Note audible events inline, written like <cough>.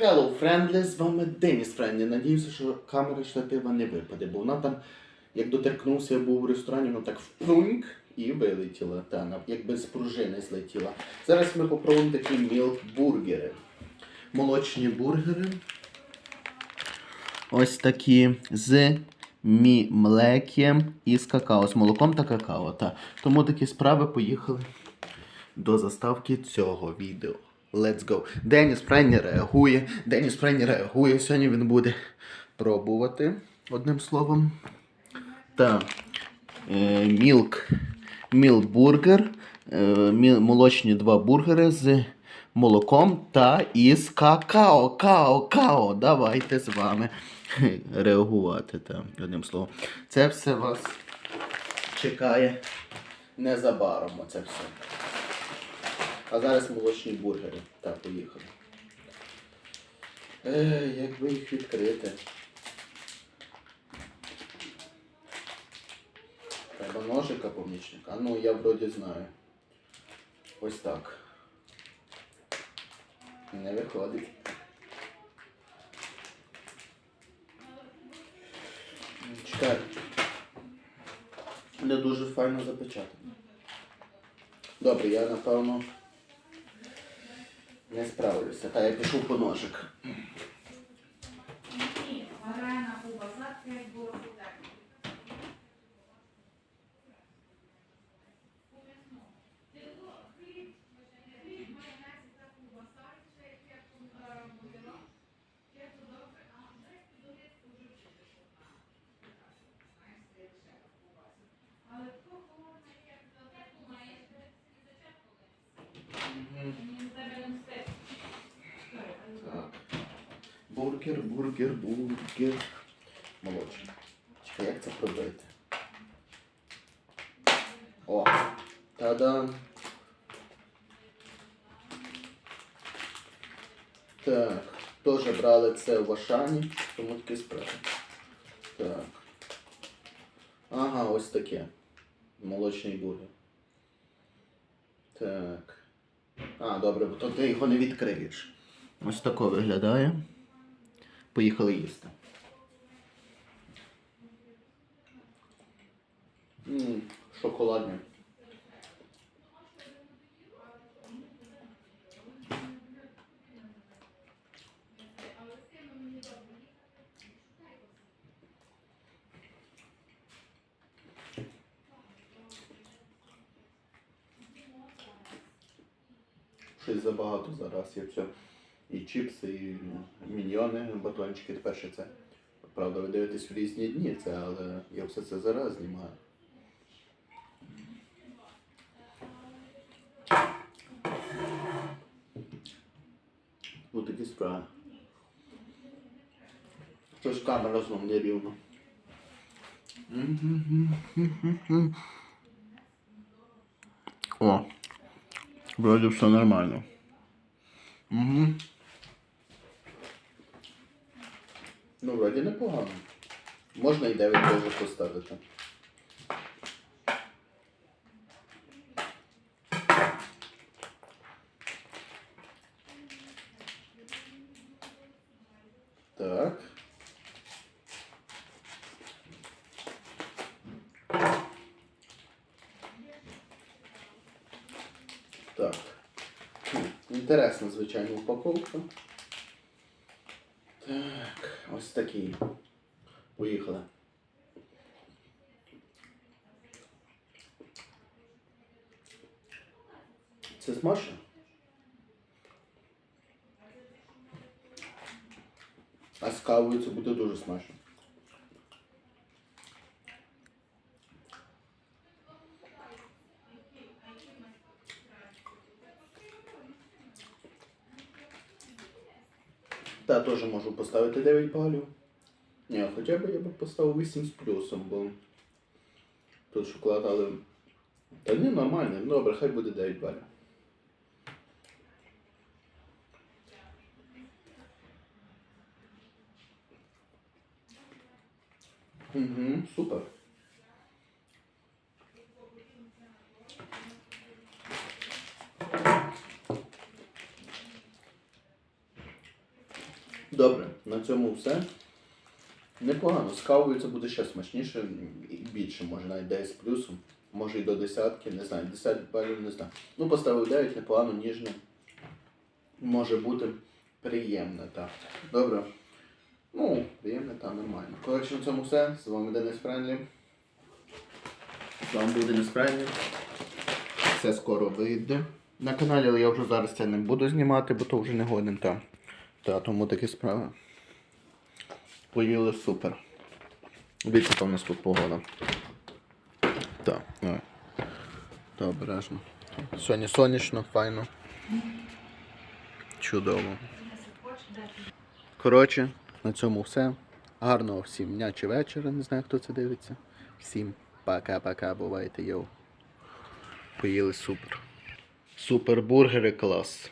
Hello, Friendly, з вами Деніс Френдлі. Надіюся, що камера штатива не випаде, бо вона там, як доторкнувся, я був в ресторані, воно так впуньк і вилетіла. Та, якби з пружини злетіла. Зараз ми попробуємо такі мілк-бургери. Молочні бургери. Ось такі з мі млеком і з какао, з молоком та какао. Та. Тому такі справи поїхали до заставки цього відео. Let's go. Деніс Фрейні реагує. Деніс Фрейні реагує. Сьогодні він буде пробувати одним словом. Так. Е, мілк. Мілбургер. Е, молочні два бургери з молоком та із какао. Као, као. Давайте з вами <laughs> реагувати. Та, одним словом. Це все вас чекає незабаром. Оце все. А зараз молочні бургери. Так, поїхали. Е, як би їх відкрити? Треба ножика помічника. Ну, я вроді знаю. Ось так. Не виходить. Чекай. Не дуже файно запечатано. Добре, я напевно не справлюся. Та я пішов по ножик. Варена ковбаса 5 було. Бургер, бургер, бургер. Молочний. Чекай, як це пробити? О! Та-дам! Так. Теж брали це в Ашані, тому такі справи. Так. Ага, ось таке. Молочний бургер. Так. А, добре, бо то ти його не відкриєш. Ось тако виглядає. Поїхали їсти. Ммм. Щось забагато зараз є все. І чіпси, і міньйони, батончики, тепер ще це. Правда, ви дивитесь в різні дні це, але я все це зараз знімаю. Ну такі справи. Щось камера знов не рівно. О, вроде все нормально. Угу. Ну, вроді непогано. Можна і 9 теж поставити. Так. Так. Інтересна, звичайно, упаковка. Так, ось такий. Поїхали. Це смачно? А з кавою це буде дуже смачно. Та теж можу поставити 9 балів. Ні, хоча б я б поставив 8 з плюсом, бо тут шоколад, але. Та ні, нормально, добре, хай буде 9 балів. Угу, супер. Добре, на цьому все. Непогано. З кавою це буде ще смачніше і більше, може навіть 10 з плюсом. Може і до десятки, не знаю, 10 балів не знаю. Ну, поставив 9, непогано, ніжне. Може бути приємне, так. Добре. Ну, приємне та нормально. Коротше, на цьому все. З вами Денис Френлі. З вами був Денис Френлі. Все скоро вийде. На каналі, але я вже зараз це не буду знімати, бо то вже не годен там. Та, тому такі справи. Поїли супер. Дивіться, яка в нас тут погода. Так, давай. Та обережно. Сьогодні сонячно, файно. Чудово. Коротше, на цьому все. Гарного всім дня чи вечора, не знаю, хто це дивиться. Всім пока-пока, бувайте, йоу. Поїли супер. Супер бургери клас.